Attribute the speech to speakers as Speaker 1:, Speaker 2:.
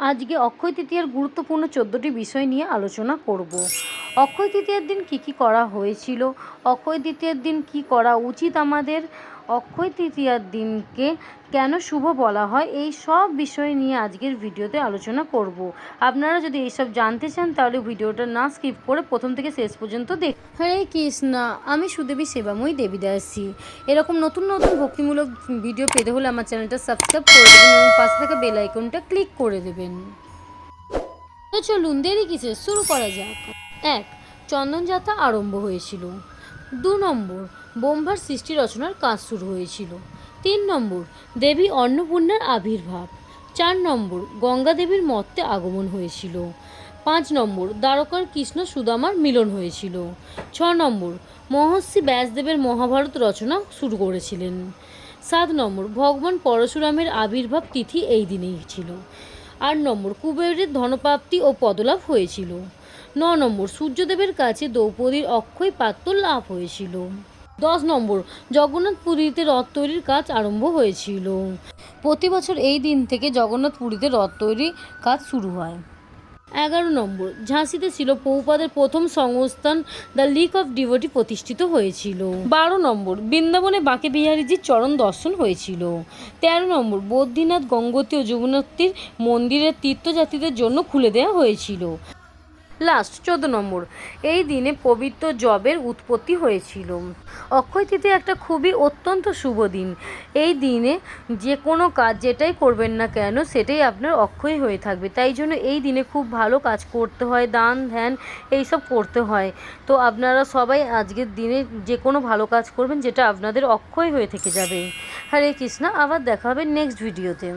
Speaker 1: আজকে অক্ষয় তৃতীয়ার গুরুত্বপূর্ণ চোদ্দটি বিষয় নিয়ে আলোচনা করব। অক্ষয় তৃতীয়ার দিন কী কী করা হয়েছিল? অক্ষয় তৃতীয়ার দিন কী করা উচিত আমাদের? অক্ষয় তৃতীয়ার দিনকে কেন শুভ বলা হয়? এই সব বিষয় নিয়ে আজকের ভিডিওতে আলোচনা করব। আপনারা যদি এইসব জানতে চান, তাহলে ভিডিওটা না স্কিপ করে প্রথম থেকে শেষ পর্যন্ত দেখ হরে কৃষ্ণা, আমি সুদেবী সেবাময়ী দেবীদাসী। এরকম নতুন নতুন ভক্তিমূলক ভিডিও পেতে হলে আমার চ্যানেলটা সাবস্ক্রাইব করে দেবেন এবং পাশে থাকা বেল আইকনটা ক্লিক করে দেবেন। তো চলুন দেরি কিসে শুরু করা যাক। এক, চন্দনযাত্রা আরম্ভ হয়েছিল। দু নম্বর বোম্বার সৃষ্টি রচনার কাজ শুরু হয়েছিল। তিন নম্বর, দেবী অন্নপূর্ণার আবির্ভাব। চার নম্বর, গঙ্গা দেবীর মর্তে আগমন হয়েছিল। পাঁচ নম্বর, দ্বারকার কৃষ্ণ সুদামার মিলন হয়েছিল। ছ নম্বর, মহর্ষি ব্যাসদেবের মহাভারত রচনা শুরু করেছিলেন। সাত নম্বর, ভগবান পরশুরামের আবির্ভাব তিথি এই দিনেই ছিল। আট নম্বর, কুবেরের ধনপ্রাপ্তি ও পদলাভ হয়েছিল। ন নম্বর, সূর্যদেবের কাছে দ্রৌপদীর অক্ষয় পাত্র লাভ হয়েছিল। দশ নম্বর জগন্নাথ পুরীতে রথ তৈরির কাজ আরম্ভ হয়েছিল। প্রতি বছর এই দিন থেকে জগন্নাথ পুরীতে রথ তৈরির কাজ শুরু হয়। এগারো নম্বর, ঝাঁসিতে ছিল পৌপাদের প্রথম সংস্থান, দ্য লিগ অফ ডিভোটি প্রতিষ্ঠিত হয়েছিল। বারো নম্বর, বৃন্দাবনে বাঁকে বিহারীজির চরণ দর্শন হয়েছিল। তেরো নম্বর, বদ্রীনাথ গঙ্গোত্রী ও যমুনোত্রীর মন্দিরের তীর্থযাত্রীদের জন্য খুলে দেওয়া হয়েছিল। লাস্ট চোদ্দ নম্বর। এই দিনে পবিত্র জবের উৎপত্তি হয়েছিল। অক্ষয় তৃতীয়া একটা খুবই অত্যন্ত শুভ দিন। এই দিনে যে কোনো কাজ যেটাই করবেন না কেন, সেটাই আপনার অক্ষয় হয়ে থাকবে। তাই জন্য এই দিনে খুব ভালো কাজ করতে হয়, দান, ধ্যান এইসব করতে হয়। তো আপনারা সবাই আজকের দিনে যে কোনো ভালো কাজ করবেন, যেটা আপনাদের অক্ষয় হয়ে থেকে যাবে। হরে কৃষ্ণা, আবার দেখা হবে নেক্সট ভিডিওতে